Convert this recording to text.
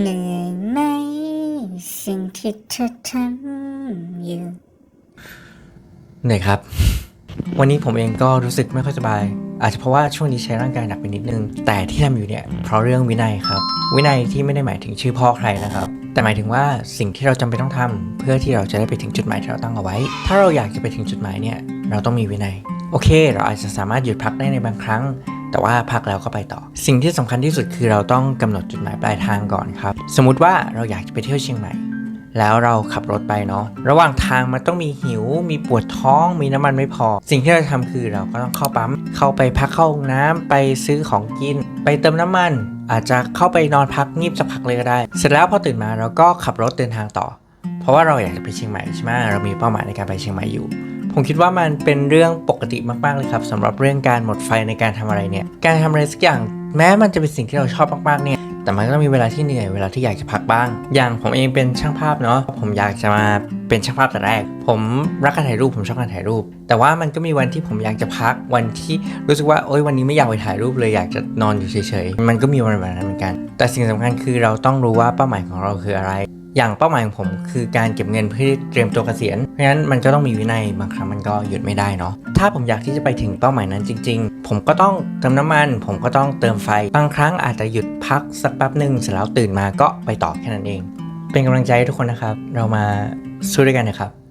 เหนื่อยไหม สิ่งที่เธอทำอยู่เหนื่อยครับ วันนี้ผมเองก็รู้สึกไม่ค่อยสบาย อาจจะเพราะว่าช่วงนี้ใช้ร่างกายหนักไปนิดนึง แต่ที่ทำอยู่เนี่ยเพราะเรื่องวินัยครับ วินัยที่ไม่ได้หมายถึงชื่อพ่อใครนะครับ แต่หมายถึงว่าสิ่งที่เราจำเป็นต้องทำเพื่อที่เราจะได้ไปถึงจุดหมายที่เราตั้งเอาไว้ ถ้าเราอยากจะไปถึงจุดหมายเนี่ยเราต้องมีวินัย โอเค เราอาจจะสามารถหยุดพักได้ในบางครั้ง แต่ว่าพักแล้วก็ไปต่อ สิ่งที่สำคัญที่สุดคือเราต้องกำหนดจุดหมายปลายทางก่อนครับ สมมุติว่าเราอยากจะไปเที่ยวเชียงใหม่ แล้วเราขับรถไปเนาะระหว่างทางมันต้องมีหิว มีปวดท้อง มีน้ำมันไม่พอ สิ่งที่เราทำคือเราก็ต้องเข้าปั๊ม เข้าไปพักเข้าห้องน้ำไปซื้อของกิน ไปเติมน้ำมัน อาจจะเข้าไปนอนพักงีบสักพักเลยก็ได้ เสร็จแล้วพอตื่นมาเราก็ขับรถเดินทางต่อ เพราะว่าเราอยากจะไปเชียงใหม่ใช่ไหมเรามีเป้าหมายในการไปเชียงใหม่อยู่ ผมคิดว่ามันเป็นเรื่องปกติมากๆเลยครับสำหรับเรื่องการหมดไฟในการทำอะไรเนี่ย การทำอะไรสักอย่างแม้มันจะเป็นสิ่งที่เราชอบมากๆเนี่ยแต่มันก็ต้องมีเวลาที่เหนื่อยเวลาที่อยากจะพักบ้าง อย่างผมเองเป็นช่างภาพเนาะผมอยากจะมาเป็นช่างภาพแต่แรก ผมรักการถ่ายรูปผมชอบการถ่ายรูป แต่ว่ามันก็มีวันที่ผมอยากจะพักวันที่รู้สึกว่าโอ๊ยวันนี้ไม่อยากไปถ่ายรูปเลยอยากจะนอนอยู่เฉยๆมันก็มีวันแบบนั้นเหมือนกัน แต่สิ่งสำคัญคือเราต้องรู้ว่าเป้าหมายของเราคืออะไร อย่างเป้าหมายของผมคือการเก็บเงินเพื่อเตรียมตัวเกษียณ เพราะฉะนั้นมันก็ต้องมีวินัยบางครั้งมันก็หยุดไม่ได้เนาะ ถ้าผมอยากที่จะไปถึงเป้าหมายนั้นจริง ๆ ผมก็ต้องเติมน้ำมัน ผมก็ต้องเติมไฟ บางครั้งอาจจะหยุดพักสักแป๊บหนึ่งเสร็จแล้วตื่นมาก็ไปต่อแค่นั้นเอง เป็นกำลังใจให้ทุกคนนะครับ เรามาสู้ด้วยกันนะครับ